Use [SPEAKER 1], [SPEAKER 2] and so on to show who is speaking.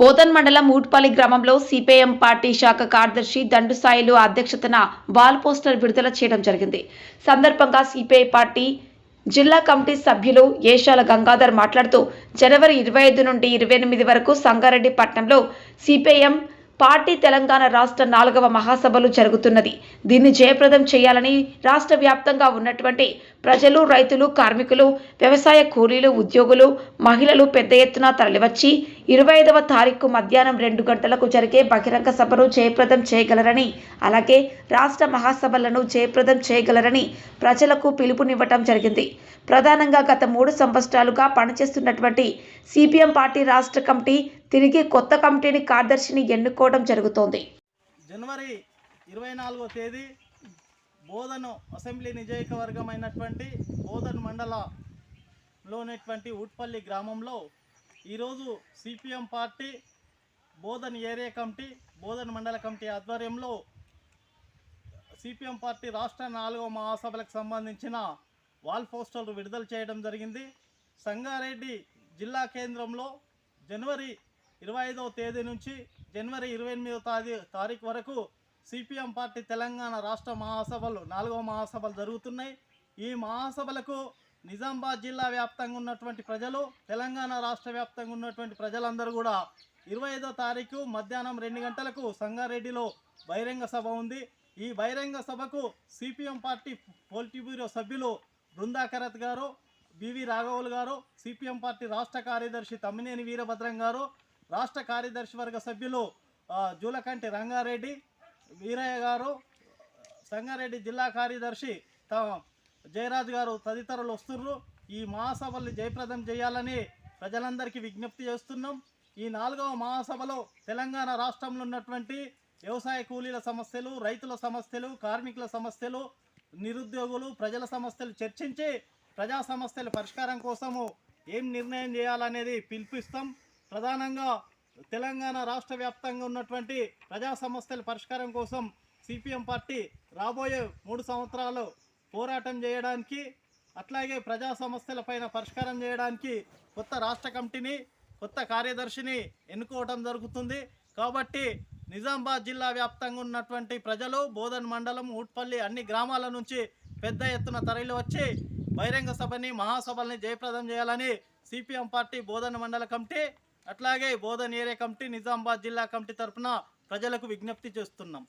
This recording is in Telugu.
[SPEAKER 1] బోధన్ మండలం ఊట్పల్లి గ్రామంలో సిపిఐఎం పార్టీ శాఖ కార్యదర్శి దండుసాయిలు అధ్యక్షతన వాల్ పోస్టర్ విడుదల చేయడం జరిగింది. సందర్భంగా సిపిఐ పార్టీ జిల్లా కమిటీ సభ్యులు ఏషాల గంగాధర్ మాట్లాడుతూ జనవరి ఇరవై ఐదు నుండి ఇరవై ఎనిమిది వరకు సంగారెడ్డి పట్టణంలో సిపిఐఎం పార్టీ తెలంగాణ రాష్ట్ర నాలుగవ మహాసభలు జరుగుతున్నది. దీన్ని జయప్రదం చేయాలని రాష్ట్ర వ్యాప్తంగా ఉన్నటువంటి ప్రజలు రైతులు కార్మికులు వ్యవసాయ కూలీలు ఉద్యోగులు మహిళలు పెద్ద ఎత్తున తరలివచ్చి ఇరవై ఐదవ తారీఖు మధ్యాహ్నం రెండు గంటలకు జరిగే బహిరంగ సభను జయప్రదం చేయగలరని అలాగే రాష్ట్ర మహాసభలను జయప్రదం చేయగలరని ప్రజలకు పిలుపునివ్వటం జరిగింది. ప్రధానంగా గత మూడు సంవత్సరాలుగా పనిచేస్తున్నటువంటి సిపిఎం పార్టీ రాష్ట్ర కమిటీ తిరిగి కొత్త కమిటీని కార్యదర్శిని ఎన్నుకోవడం జరుగుతోంది.
[SPEAKER 2] జనవరి ఇరవై నాలుగో తేదీ బోధను అసెంబ్లీ నియోజకవర్గం అయినటువంటి బోధన్ మండలంలోనేటువంటి ఉట్పల్లి గ్రామంలో ఈరోజు CPM party Bodhan area committee Bodhan మండల కమిటీ ఆధ్వర్యంలో సిపిఎం పార్టీ రాష్ట్ర నాలుగవ మహాసభలకు సంబంధించిన వాల్ పోస్టర్లు విడుదల చేయడం జరిగింది. సంగారెడ్డి జిల్లా కేంద్రంలో జనవరి ఇరవై ఐదవ తేదీ నుంచి జనవరి ఇరవై ఎనిమిదవ తారీఖు వరకు సిపిఎం పార్టీ తెలంగాణ రాష్ట్ర మహాసభలు నాలుగవ మహాసభలు జరుగుతున్నాయి. ఈ మహాసభలకు నిజామాబాద్ జిల్లా వ్యాప్తంగా ఉన్నటువంటి ప్రజలు తెలంగాణ రాష్ట్ర వ్యాప్తంగా ఉన్నటువంటి ప్రజలందరూ కూడా ఇరవై ఐదో తారీఖు మధ్యాహ్నం రెండు గంటలకు సంగారెడ్డిలో బహిరంగ సభ ఉంది. ఈ బహిరంగ సభకు సిపిఎం పార్టీ పోలిటీ బ్యూరో సభ్యులు బృందాకరత్ గారు బివి రాఘవులు గారు సిపిఎం పార్టీ రాష్ట్ర కార్యదర్శి తమ్మినేని వీరభద్రం గారు రాష్ట్ర కార్యదర్శి వర్గ సభ్యులు జూలకంటి రంగారెడ్డి వీరయ్య గారు సంగారెడ్డి జిల్లా కార్యదర్శి త- జయరాజ్ గారు తదితరులు వస్తున్నారు. ఈ మహాసభల్ని జయప్రదం చేయాలని ప్రజలందరికీ విజ్ఞప్తి చేస్తున్నాం. ఈ నాలుగవ మహాసభలో తెలంగాణ రాష్ట్రంలో ఉన్నటువంటి వ్యవసాయ కూలీల సమస్యలు రైతుల సమస్యలు కార్మికుల సమస్యలు నిరుద్యోగులు ప్రజల సమస్యలు చర్చించి ప్రజా సమస్యల పరిష్కారం కోసము ఏం నిర్ణయం చేయాలనేది పిలిపిస్తాం. ప్రధానంగా తెలంగాణ రాష్ట్ర వ్యాప్తంగా ఉన్నటువంటి ప్రజా సమస్యల పరిష్కారం కోసం సిపిఎం పార్టీ రాబోయే మూడు సంవత్సరాలు పోరాటం చేయడానికి అట్లాగే ప్రజా సమస్యల పైన పరిష్కారం చేయడానికి కొత్త రాష్ట్ర కమిటీని కొత్త కార్యదర్శిని ఎన్నుకోవడం జరుగుతుంది. కాబట్టి నిజామాబాద్ జిల్లా వ్యాప్తంగా ఉన్నటువంటి ప్రజలు బోధన్ మండలం ఊట్పల్లి అన్ని గ్రామాల నుంచి పెద్ద ఎత్తున తరలి వచ్చి బహిరంగ సభని మహాసభల్ని జయప్రదం చేయాలని సిపిఎం పార్టీ బోధన మండల కమిటీ అట్లాగే బోధన్ ఏరియా కమిటీ నిజామాబాద్ జిల్లా కమిటీ తరఫున ప్రజలకు విజ్ఞప్తి చేస్తున్నాం.